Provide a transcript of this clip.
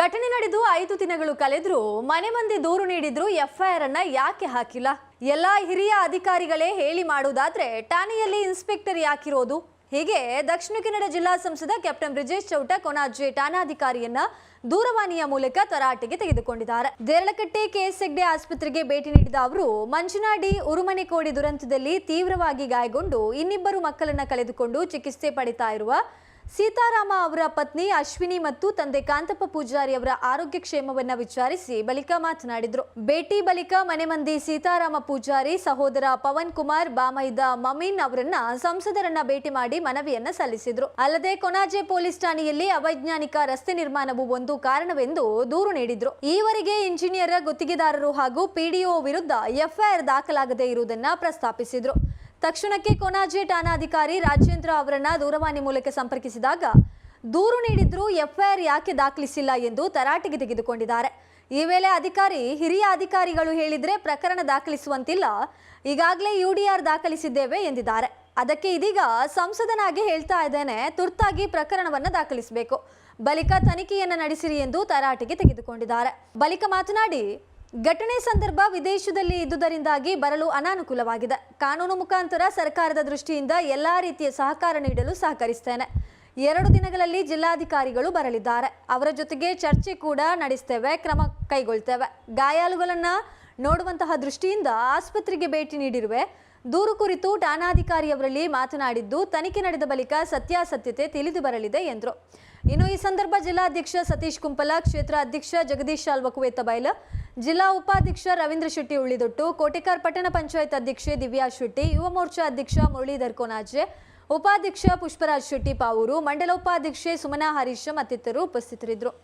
ಘಟನೆ ನಡೆದು ಐದು ದಿನಗಳು ಕಳೆದ್ರೂ ಮನೆ ಮಂದಿ ದೂರು ನೀಡಿದ್ರು ಎಫ್ಐಆರ್ ಅನ್ನ ಯಾಕೆ ಹಾಕಿಲ್ಲ? ಎಲ್ಲಾ ಹಿರಿಯ ಅಧಿಕಾರಿಗಳೇ ಹೇಳಿ ಮಾಡುವುದಾದ್ರೆ ಠಾಣೆಯಲ್ಲಿ ಇನ್ಸ್ಪೆಕ್ಟರ್ ಯಾಕಿರೋದು? ಹೀಗೆ ದಕ್ಷಿಣ ಕನ್ನಡ ಜಿಲ್ಲಾ ಸಂಸದ ಕ್ಯಾಪ್ಟನ್ ಬ್ರಿಜೇಶ್ ಚೌಟ ಕೊನಾಜೆ ಠಾಣಾಧಿಕಾರಿಯನ್ನ ದೂರವಾಣಿಯ ಮೂಲಕ ತರಾಟೆಗೆ ತೆಗೆದುಕೊಂಡಿದ್ದಾರೆ. ದೇರಳಕಟ್ಟೆ ಕೆಎಸ್ ಹೆಗ್ಡೆ ಆಸ್ಪತ್ರೆಗೆ ಭೇಟಿ ನೀಡಿದ ಅವರು, ಮಂಜುನಾಡಿ ಉರುಮನೆ ಕೋಡಿ ದುರಂತದಲ್ಲಿ ತೀವ್ರವಾಗಿ ಗಾಯಗೊಂಡು ಇನ್ನಿಬ್ಬರು ಮಕ್ಕಳನ್ನ ಕಳೆದುಕೊಂಡು ಚಿಕಿತ್ಸೆ ಪಡಿತಾ ಇರುವ ಸೀತಾರಾಮ ಅವರ ಪತ್ನಿ ಅಶ್ವಿನಿ ಮತ್ತು ತಂದೆ ಕಾಂತಪ್ಪ ಪೂಜಾರಿ ಅವರ ಆರೋಗ್ಯ ಕ್ಷೇಮವನ್ನ ವಿಚಾರಿಸಿ ಬಳಿಕ ಮಾತನಾಡಿದರು. ಭೇಟಿ ಬಳಿಕ ಮನೆ ಮಂದಿ ಸೀತಾರಾಮ ಪೂಜಾರಿ, ಸಹೋದರ ಪವನ್ ಕುಮಾರ್, ಬಾಮೈದ ಮಮೀನ್ ಅವರನ್ನ ಸಂಸದರನ್ನ ಭೇಟಿ ಮಾಡಿ ಮನವಿಯನ್ನ ಸಲ್ಲಿಸಿದ್ರು. ಅಲ್ಲದೆ ಕೊನಾಜೆ ಪೊಲೀಸ್ ಠಾಣೆಯಲ್ಲಿ ಅವೈಜ್ಞಾನಿಕ ರಸ್ತೆ ನಿರ್ಮಾಣವು ಒಂದು ಕಾರಣವೆಂದು ದೂರು ನೀಡಿದ್ರು. ಈವರೆಗೆ ಇಂಜಿನಿಯರ್ ಗುತ್ತಿಗೆದಾರರು ಹಾಗೂ ಪಿಡಿಒ ವಿರುದ್ಧ ಎಫ್ಐಆರ್ ದಾಖಲಾಗದೇ ಇರುವುದನ್ನ ಪ್ರಸ್ತಾಪಿಸಿದ್ರು. ತಕ್ಷಣಕ್ಕೆ ಕೊನಾಜೆ ಠಾಣಾಧಿಕಾರಿ ರಾಜೇಂದ್ರ ಅವರನ್ನ ದೂರವಾಣಿ ಮೂಲಕ ಸಂಪರ್ಕಿಸಿದಾಗ ದೂರು ನೀಡಿದ್ರು ಎಫ್ಐಆರ್ ಯಾಕೆ ದಾಖಲಿಸಿಲ್ಲ ಎಂದು ತರಾಟೆಗೆ ತೆಗೆದುಕೊಂಡಿದ್ದಾರೆ. ಈ ವೇಳೆ ಅಧಿಕಾರಿ, ಹಿರಿಯ ಅಧಿಕಾರಿಗಳು ಹೇಳಿದ್ರೆ ಪ್ರಕರಣ ದಾಖಲಿಸುವಂತಿಲ್ಲ. ಈಗಾಗಲೇ ಯುಡಿಆರ್ ದಾಖಲಿಸಿದ್ದೇವೆ ಎಂದಿದ್ದಾರೆ. ಅದಕ್ಕೆ ಇದೀಗ ಸಂಸದನಾಗಿ ಹೇಳ್ತಾ ಇದ್ದೇನೆ, ತುರ್ತಾಗಿ ಪ್ರಕರಣವನ್ನು ದಾಖಲಿಸಬೇಕು. ಬಳಿಕ ತನಿಖೆಯನ್ನ ನಡೆಸಿರಿ ಎಂದು ತರಾಟೆಗೆ ತೆಗೆದುಕೊಂಡಿದ್ದಾರೆ. ಬಳಿಕ ಮಾತನಾಡಿ ಘಟನೆ ಸಂದರ್ಭ ವಿದೇಶದಲ್ಲಿ ಇದ್ದುದರಿಂದಾಗಿ ಬರಲು ಅನಾನುಕೂಲವಾಗಿದೆ. ಕಾನೂನು ಮುಖಾಂತರ ಸರ್ಕಾರದ ದೃಷ್ಟಿಯಿಂದ ಎಲ್ಲಾ ರೀತಿಯ ಸಹಕಾರ ನೀಡಲು ಸಹಕರಿಸ್ತೇನೆ. ಎರಡು ದಿನಗಳಲ್ಲಿ ಜಿಲ್ಲಾಧಿಕಾರಿಗಳು ಬರಲಿದ್ದಾರೆ. ಅವರ ಜೊತೆಗೆ ಚರ್ಚೆ ಕೂಡ ನಡೆಸ್ತೇವೆ, ಕ್ರಮ ಕೈಗೊಳ್ತೇವೆ. ಗಾಯಾಳುಗಳನ್ನ ನೋಡುವಂತಹ ದೃಷ್ಟಿಯಿಂದ ಆಸ್ಪತ್ರೆಗೆ ಭೇಟಿ ನೀಡಿರುವೆ. ದೂರು ಕುರಿತು ಠಾಣಾಧಿಕಾರಿಯವರಲ್ಲಿ ಮಾತನಾಡಿದ್ದು, ತನಿಖೆ ನಡೆದ ಬಳಿಕ ಸತ್ಯಾಸತ್ಯತೆ ತಿಳಿದು ಬರಲಿದೆ ಎಂದರು. ಇನ್ನು ಈ ಸಂದರ್ಭ ಜಿಲ್ಲಾಧ್ಯಕ್ಷ ಸತೀಶ್ ಕುಂಪಲ, ಕ್ಷೇತ್ರ ಅಧ್ಯಕ್ಷ ಜಗದೀಶ್ ಶಾಲ್ವಕುವೆತ್ತ ಬೈಲ ಜಿಲ್ಲಾ ಉಪಾಧ್ಯಕ್ಷ ರವೀಂದ್ರ ಶೆಟ್ಟಿ ಉಳಿದೊಟ್ಟು, ಕೋಟೆಕಾರ್ ಪಟ್ಟಣ ಪಂಚಾಯತ್ ಅಧ್ಯಕ್ಷೆ ದಿವ್ಯಾ ಶೆಟ್ಟಿ, ಯುವ ಮೋರ್ಚಾ ಅಧ್ಯಕ್ಷ ಮುರಳೀಧರ್ ಕೋನಾಜೆ ಉಪಾಧ್ಯಕ್ಷ ಪುಷ್ಪರಾಜ್ ಶೆಟ್ಟಿ ಪಾವೂರು ಮಂಡಲ ಉಪಾಧ್ಯಕ್ಷೆ ಸುಮನಾ ಹರೀಶ್ ಮತ್ತಿತರರು ಉಪಸ್ಥಿತರಿದ್ದರು.